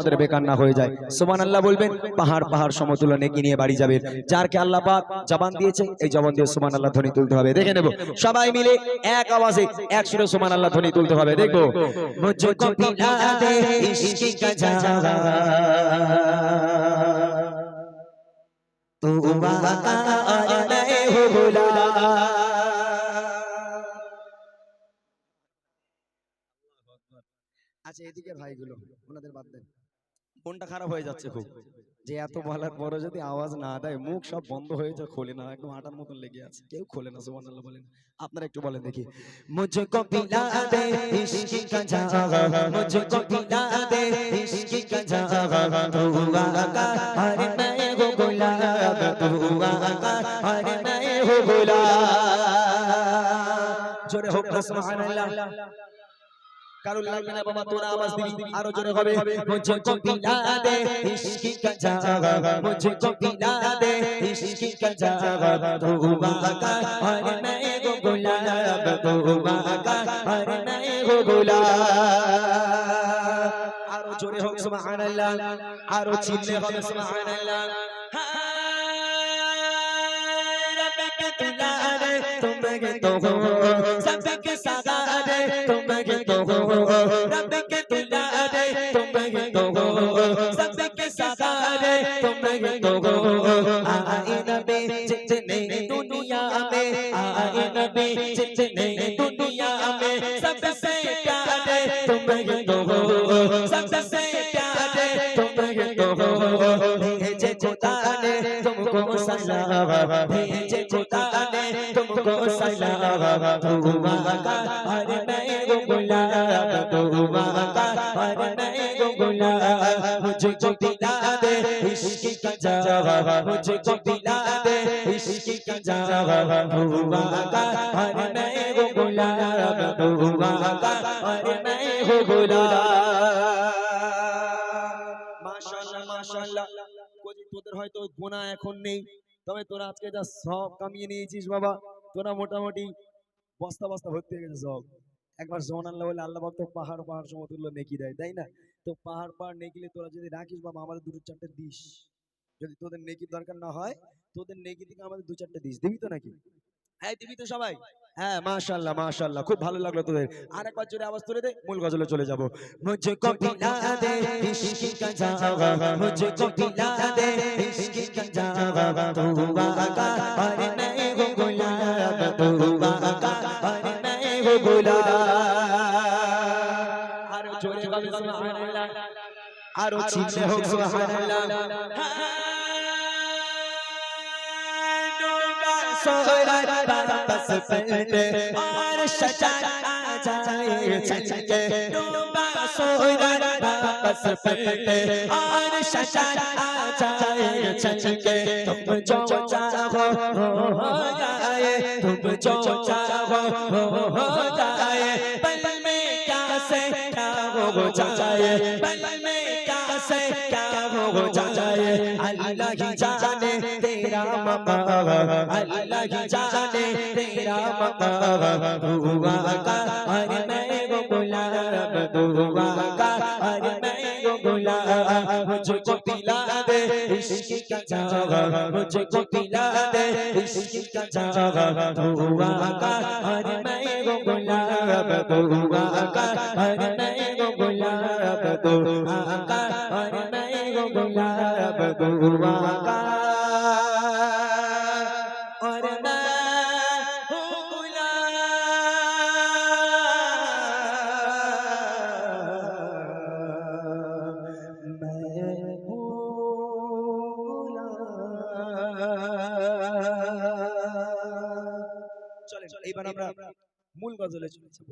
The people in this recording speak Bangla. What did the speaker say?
আমাদের বেকার না হয়ে যায় সুমান আল্লাহ বলবেন পাহাড় পাহাড় সমতুল্য নেকি নিয়ে বাড়ি যাবেন যারকে আল্লাহ পাক জবান দিয়েছে এই জবান দিয়ে সুমান আল্লাহ ধ্বনি তুলতে হবে দেখে নেব সবাই মিলে এক আওয়াজে এক সুরে সুমান আল্লাহ ধ্বনি তুলতে হবে দেখবো মুঝকো পিলা দে ইশক কা জাওয়া तू वाका और मैं हूँ भुला আচ্ছা এদিকে ভাইগুলো ওনাদের বাদ দেন মনটা খারাপ হয়ে যাচ্ছে খুব। যে এত বলার পরে যদি আওয়াজ না দেয় মুখ সব বন্ধ হয়ে যায় খোলে না একদম আটার মতন লেগে আছে। কেউ খোলে না সুবান আল্লাহ বলেন আপনারা একটু বলেন দেখি। মুঝে কপিলা দে ইশকি কা জাগা মুঝে কপিলা দে ইশকি কা জাগা তুয়া কা হরে নাই গো গোলা তুয়া কা হরে নাই গো গোলা। জোরে হোক সুবহানাল্লাহ। কারো লাগবে না বাবা তোরা আওয়াজ দিবি আরো জোরে হবে মুঝকো পিলা দে ইশক কা জাওয়া মুঝকো পিলা দে ইশক কা জাওয়া তু আকা और मैं हो गुलाब तू आका और मैं हो गुलाब আরো জোরে হোক সুবহানাল্লাহ আরো চিল্লে হবে সুবহানাল্লাহ रब तुम के तो हो सबके सगारे तुम के तो हो रब के दुलारे तुम के तो हो सबके सगारे तुम के तो हो आए नबी जितने दुनिया में आए नबी जितने दुनिया में सबसे प्यारे तुम के तो हो सबसे ने तुमको सलावा भेजे खुदा ने तुमको सलावा दुआ का अरे मैं वो गुलाब दुआ का अरे मैं वो गुलाब मुझको दिला दे इश्क का जवाब मुझको दिला दे इश्क का जवाब दुआ का अरे मैं वो गुलाब दुआ का अरे मैं वो गुलाब তোদের হয়তো গোনা এখন নেই, তবে তোরা আজকে যা সব কামিয়ে নিয়েছিস বাবা, তোরা মোটামুটি বস্তা বস্তা ভর্তি হয়ে সব। একবার আল্লাহ বলে, আল্লাহ বাবা তো পাহাড় পাহাড় সমতুল্য নেকি দেয়, তাই না? তো পাহাড় পাহাড় নেকিলে তোরা যদি রাখিস বাবা, আমাদের দুটো চারটে দিস। যদি তোদের নেকির দরকার না হয়, তোদের নেকি থেকে আমাদের দু চারটে দিস। দিবি তো নাকি? হ্যাঁ দিবি তো সবাই। হ্যাঁ মাশাল্লাহ মাশাল্লাহ খুব ভালো লাগল তোদের। আরেকবার জোরে আওয়াজ তুলে দে মূল গজলে চলে যাব। মুঝে কো পিলা দে ইশকি কা জাওয়া মুঝে কো পিলা দে ইশকি কা জাওয়া তু বাকা আর নাই গো গোলা তু বাকা আরে নাই গো গোলা। আর জোরে গাবে সুবহানাল্লাহ। আর চিল্লে হোক সুবহানাল্লাহ। হ্যাঁ, হ্যাঁ वापस पलटे और शजान आ जाए चल के डूबा सोरा वापस पलटे और शजान आ जाए चल के तुम जो चाहो हो जाए तुम जो चाहो हो जाए पल में क्या से क्या हो जाए पल में क्या से क्या हो जाए अल्लाह ही जाने तेरा मकाम अल्लाह ही जाने तेरा मकाम दुआ का और मैं वो गुलाब दुआ का और मैं वो गुलाब मुझको पिला दे इश्क का जावा मुझको पिला दे इश्क का जावा दुआ का और मैं वो गुलाब दुआ का और मैं वो गुलाब दुआ का এইবার আমরা মূল গজলে চলে যাব